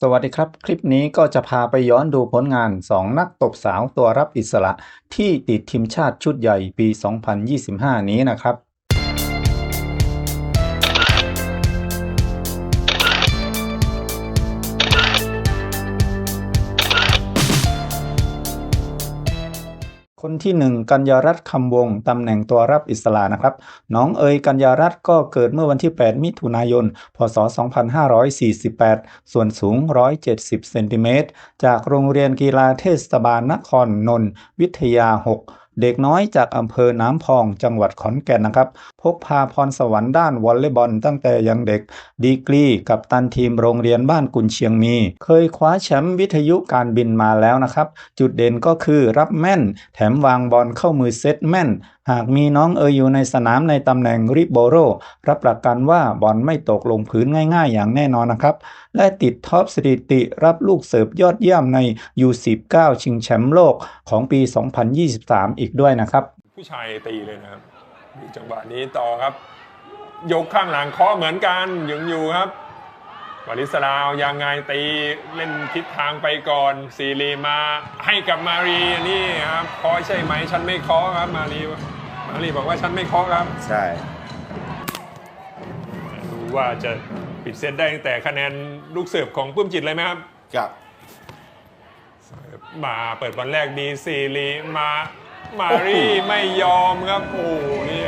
สวัสดีครับ คลิปนี้ก็จะพาไปย้อนดูผลงาน 2 นักตบสาวตัวรับอิสระ ที่ติดทีมชาติชุดใหญ่ปี 2025 นี้นะครับ คนที่หนึ่งกัญญารัตน์คำวงศ์ตำแหน่งตัวรับอิสระนะครับ น้องเอ๋ยกัญญารัตน์ก็เกิดเมื่อวันที่ 8 มิถุนายน พศ 2548 ส่วนสูง 170 เซนติเมตร จากโรงเรียนกีฬาเทศบาลนครนนท์วิทยา 6 เด็กน้อยจากอำเภอน้ำพองจังหวัดขอนแก่นนะครับพกพาพรสวรรค์ด้านวอลเลย์บอลตั้งแต่ยังเด็ก ดีกรีกับตันทีมโรงเรียนบ้านกุนเชียงมี เคยคว้าแชมป์วิทยุการบินมาแล้วนะครับ จุดเด่นก็คือรับแม่น แถมวางบอลเข้ามือเซตแม่น หากมีน้องเอยอยู่ในสนามในตำแหน่งริบโบโร รับประกันว่าบอลไม่ตกลงพื้นง่ายๆ อย่างแน่นอนนะครับ และติดท็อปสถิติรับลูกเสิร์ฟยอดเยี่ยมใน U19 ชิงแชมป์โลกของปี 2023 อีกด้วยนะครับ ผู้ชายตีเลยนะครับ ดูจังหวะนี้ต่อครับ ยกข้างหลังเคาะเหมือนกันยังอยู่ครับวาริสลาวยังไงตีเล่นทิศทางไปก่อนซีรีมาให้กับมารีนี่ครับเคาะใช่ไหมฉันไม่เคาะครับมารีมารีบอกว่าฉันไม่เคาะครับ ใช่ดูว่าจะปิดเซตได้ตั้งแต่คะแนนลูกเสิร์ฟของปื้มจิตเลยไหมครับกับมาเปิดบอลแรกดีซีรีมา มารีไม่ยอมครับโอ้โหนี่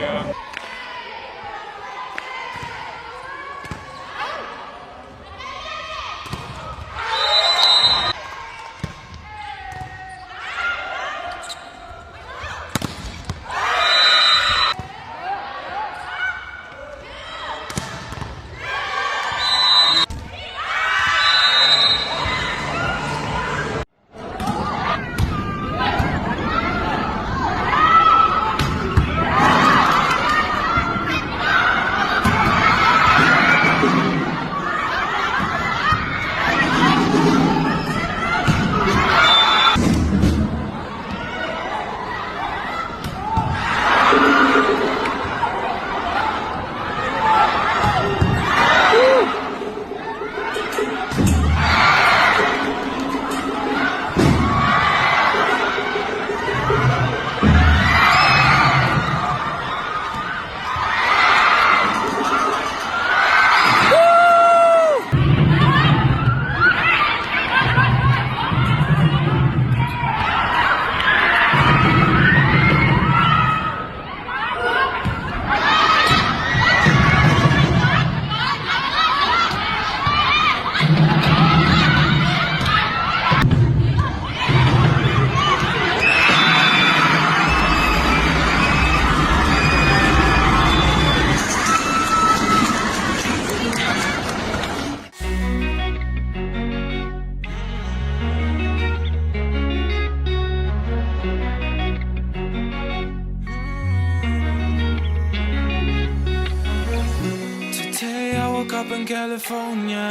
California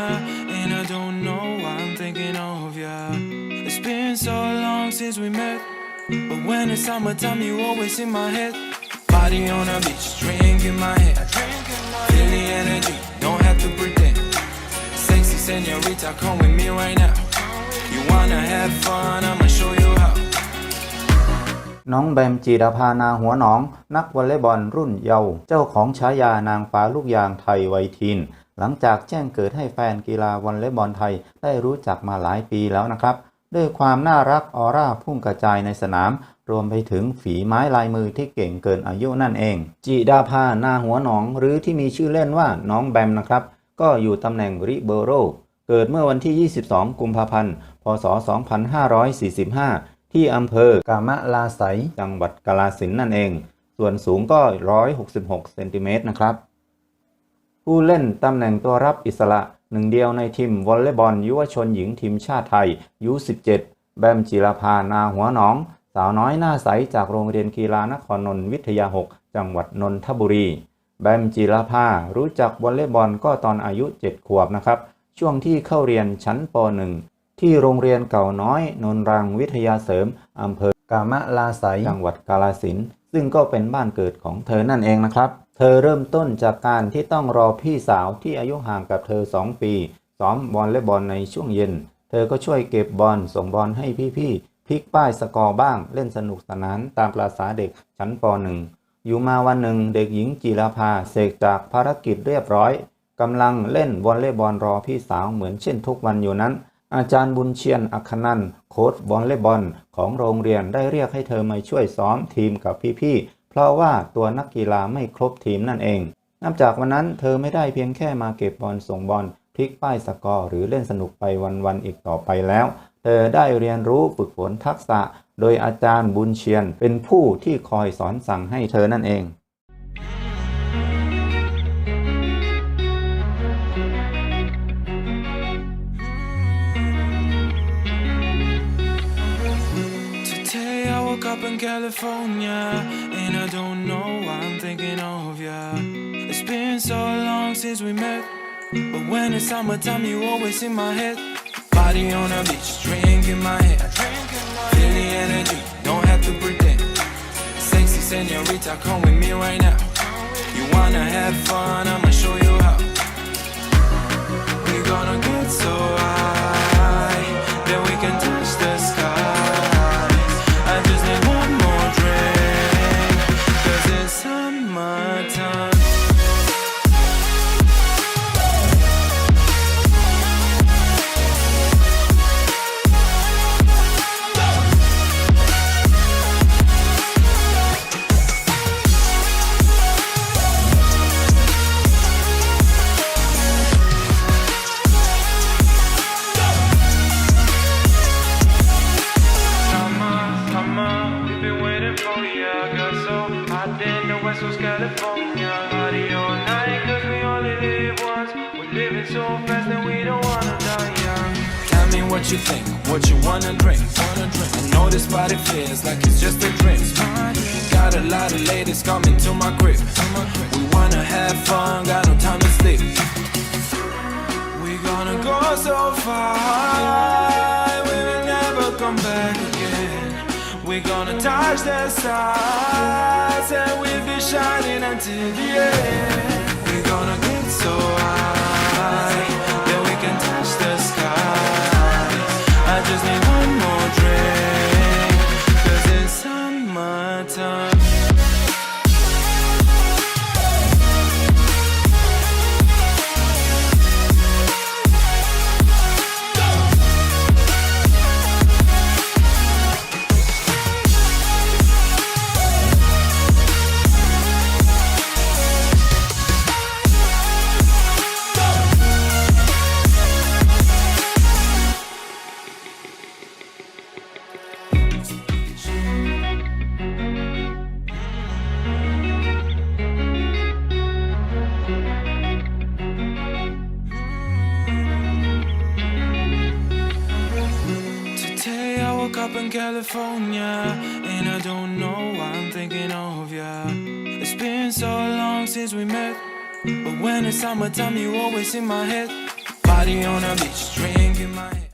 and I don't know why I'm thinking of ya. It's been so long since we met, but when it's summertime, you always in my head. Body on the beach, drink in my head. Feel the energy, don't have to pretend. Sexy senorita, come with me right now. You wanna have fun, I'ma show you how. น้องแบมจีดาภานาหัวหนอง นักวอลเลย์บอลรุ่นเยาว์เจ้าของฉายานางฟ้าลูกยางไทยวัยทีน หลังจากแจ้งเกิดให้แฟนกีฬาวอลเลย์บอลไทยได้รู้จักมาหลายปีแล้วนะครับ ด้วยความน่ารักออร่าพุ่งกระจายในสนาม รวมไปถึงฝีไม้ลายมือที่เก่งเกินอายุนั่นเอง จีดาภานาหัวหนองหรือที่มีชื่อเล่นว่าน้องแบมนะครับ ก็อยู่ตำแหน่งริเบโรเกิดเมื่อวันที่ 22 กุมภาพันธ์ พศ 2545 ที่อำเภอกามะลาไสยจังหวัดกาลาสินนั่นเอง ส่วนสูงก็ 166 เซนติเมตรนะครับ ผู้เล่นตำแหน่งตัวรับอิสระหนึ่งเดียวในทีมวอลเลย์บอลยุวชนหญิงทีมชาติไทยยู17 แบมจิรพานาหัวหนอง สาวน้อยหน้าใสจากโรงเรียนกีฬานครนนท์วิทยา 6 จังหวัดนนทบุรี แบมจิรพารู้จักวอลเลย์บอลก็ตอนอายุ 7 ขวบนะครับ ช่วงที่เข้าเรียนชั้นป .1 ที่โรงเรียนเก่าน้อยนนรังวิทยาเสริมอำเภอกามะลาไสยจังหวัดกาลสินซึ่งก็เป็นบ้านเกิดของเธอนั่นเองนะครับ เธอเริ่มต้นจากการที่ต้องรอพี่สาวที่อายุห่างกับเธอ 2 ปีซ้อมวอลเลย์บอลในช่วงเย็น เธอก็ช่วยเก็บบอลส่งบอลให้พี่ๆพลิกป้ายสกอร์บ้างเล่นสนุกสนานตามประษาเด็กชั้นป .1 อยู่มาวันหนึ่งเด็กหญิงจีราภาเสกจากภารกิจเรียบร้อยกำลังเล่นวอลเลย์บอลรอพี่สาวเหมือนเช่นทุกวันอยู่นั้น อาจารย์บุญเชียนอัคนันท์โค้ชวอลเลย์บอลของโรงเรียนได้เรียกให้เธอมาช่วยซ้อมทีมกับพี่ๆ ราะว่าตัวนักกีฬาไม่ครบทีมนั่นเอง นับจากวันนั้นเธอไม่ได้เพียงแค่มาเก็บบอลส่งบอลพลิกป้ายสกอร์หรือเล่นสนุกไปวันๆอีกต่อไปแล้ว เธอได้เรียนรู้ฝึกฝนทักษะ โดยอาจารย์บุญเชียน เป็นผู้ที่คอยสอนสั่งให้เธอนั่นเอง up in California and I don't know why I'm thinking of ya. It's been so long since we met, but when it's summertime, you always in my head. Body on a beach, drink in my hand. Feel the energy, don't have to pretend. Sexy senorita, come with me right now. You wanna have fun, I'ma show you how. We gonna get so We're so fast that we don't wanna die young. Tell me what you think, what you wanna drink. Wanna drink. I know this body feels like it's just a dream. Got a lot of ladies coming to my crib. We wanna have fun, got no time to sleep. We gonna go so far, we will never come back again. We gonna touch the stars and we'll be shining until the end. We gonna get so high up in California and I don't know why I'm thinking of ya. It's been so long since we met, but when it's summertime, you always in my head. Body on a beach, drinking my.